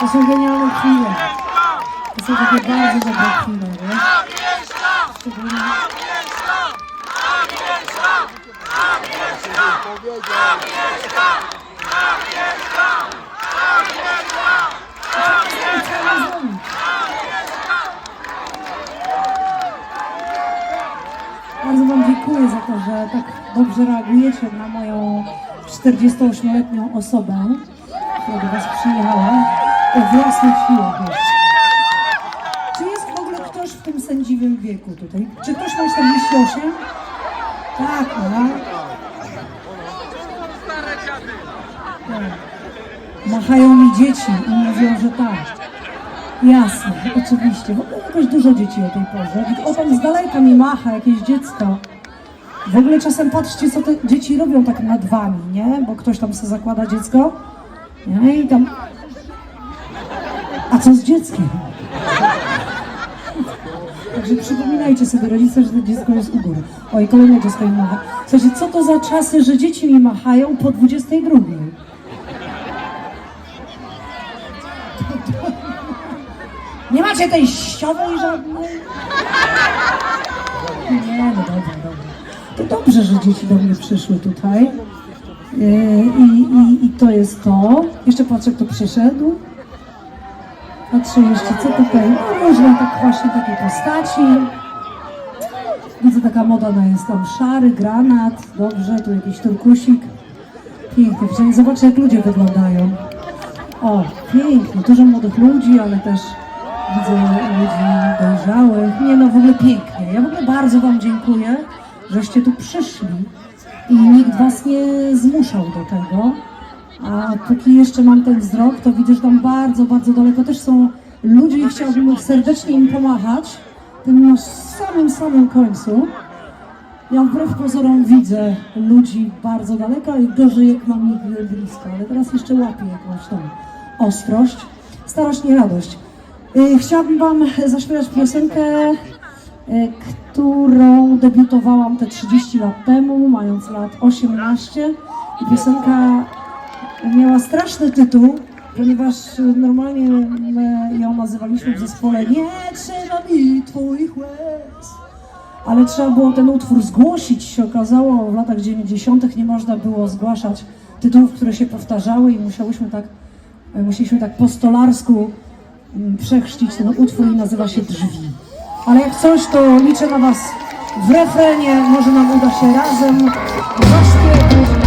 To są genialne chwile. To są takie bardzo dobre chwile, wiesz? Szczególnie... Bardzo Wam dziękuję za to, że tak dobrze reagujecie na moją 48-letnią osobę, która do Was przyjechała o własnych siłach. Czy jest w ogóle ktoś w tym sędziwym wieku tutaj? Czy ktoś ma 48? Tak, no. Tak. Machają mi dzieci i mówią, że tak. Jasne, oczywiście. W ogóle jakoś dużo dzieci o tej porze. O tam z daleka mi macha jakieś dziecko. W ogóle czasem patrzcie, co te dzieci robią tak nad wami, nie? Bo ktoś tam sobie zakłada dziecko. Nie? I tam... Co z dzieckiem? Także przypominajcie sobie rodzice, że to dziecko jest u góry. Oj, kolejne dziecko mi macha. Słuchajcie, co to za czasy, że dzieci mi machają po 22? Nie macie tej ściowej żadnej? Nie, no dobra, dobra. To dobrze, że dzieci do mnie przyszły tutaj. Yy, I, i, I to jest to. Jeszcze patrzę, kto przyszedł. Patrzę jeszcze, co tutaj. No, różne tak właśnie takie postaci. Widzę taka moda na jest tam szary, granat. Dobrze, tu jakiś turkusik. Pięknie. Przynajmniej zobaczę, jak ludzie wyglądają. O, pięknie. Dużo młodych ludzi, ale też widzę ludzi dojrzałych. Nie no, w ogóle pięknie. Ja w ogóle bardzo Wam dziękuję, żeście tu przyszli i nikt Was nie zmuszał do tego. A póki jeszcze mam ten wzrok, to widzę, że tam bardzo, bardzo daleko też są ludzie i chciałabym serdecznie im pomachać. Tym na samym, samym końcu. Ja wbrew pozorom widzę ludzi bardzo daleko i gorzej jak mam ich blisko, ale teraz jeszcze łapię jakąś tam ostrość. Starość, nie radość. Y, Chciałabym Wam zaśpiewać piosenkę, y, którą debiutowałam te 30 lat temu, mając lat 18. I piosenka miała straszny tytuł, ponieważ y, normalnie ją nazywaliśmy w zespole Nie trzeba mi Twoich łez. Ale trzeba było ten utwór zgłosić. Się okazało, w latach 90. nie można było zgłaszać tytułów, które się powtarzały i musiałyśmy tak, e, musieliśmy tak po stolarsku mm, przechrzcić ten utwór i nazywa się Drzwi. Ale jak coś, to liczę na Was w refrenie, może nam uda się razem zaśpiewać.